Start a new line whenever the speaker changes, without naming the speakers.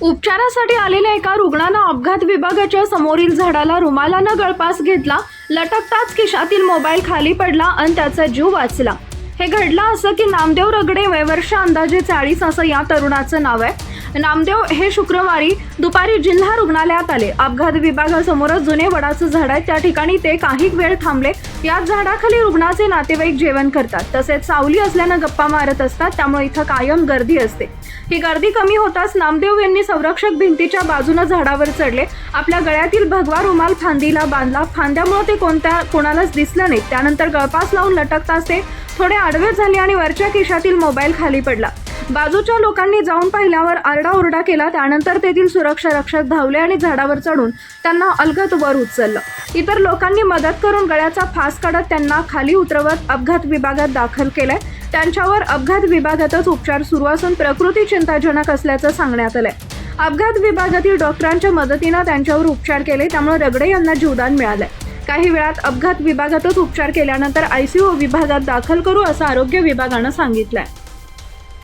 उपचारासाठी आलेल्या एका रुग्णानं अपघात विभागाच्या समोरील झाडाला रुमालानं गळपास घेतला लटकताच खिशातील मोबाईल खाली पडला आणि त्याचा जीव वाचला. हे घडलं असं की नामदेव रगडे वयवर्ष अंदाजे चाळीस असं या तरुणाचं नाव आहे. नामदेव हे शुक्रवारी दुपारी जिल्हा रुग्णालयात आले. अपघात विभागासमोरच जुने वडाचं झाड आहे. त्या ठिकाणी ते काही वेळ थांबले. याच झाडाखाली रुग्णाचे नातेवाईक जेवण करतात. तसेच सावली असल्यानं गप्पा मारत असतात. त्यामुळे इथं कायम गर्दी असते. ही गर्दी कमी होताच नामदेव यांनी संरक्षक भिंतीच्या बाजूनं झाडावर चढले. आपल्या गळ्यातील भगवा रुमाल फांदीला बांधला. फांद्यामुळे ते कोणत्या कोणालाच दिसलं नाही. त्यानंतर गळपास लावून लटकताच ते थोडे आडवे झाले आणि वरच्या खिशातील मोबाईल खाली पडला. बाजूच्या लोकांनी जाऊन पाहिल्यावर आरडाओरडा केला. त्यानंतर तेथील सुरक्षा रक्षक धावले आणि झाडावर चढून त्यांना अलगत वर उचललं. इतर लोकांनी मदत करून गळ्याचा फास काढत त्यांना खाली उतरवत अपघात विभागात दाखल केलंय. त्यांच्यावर अपघात विभागातच उपचार सुरू असून प्रकृती चिंताजनक असल्याचं सांगण्यात आलंय. अपघात विभागातील डॉक्टरांच्या मदतीनं त्यांच्यावर उपचार केले त्यामुळे रगडे यांना जीवदान मिळालंय. काही वेळात अपघात विभागातच उपचार केल्यानंतर आयसीयू विभागात दाखल करू असं आरोग्य विभागानं सांगितलंय.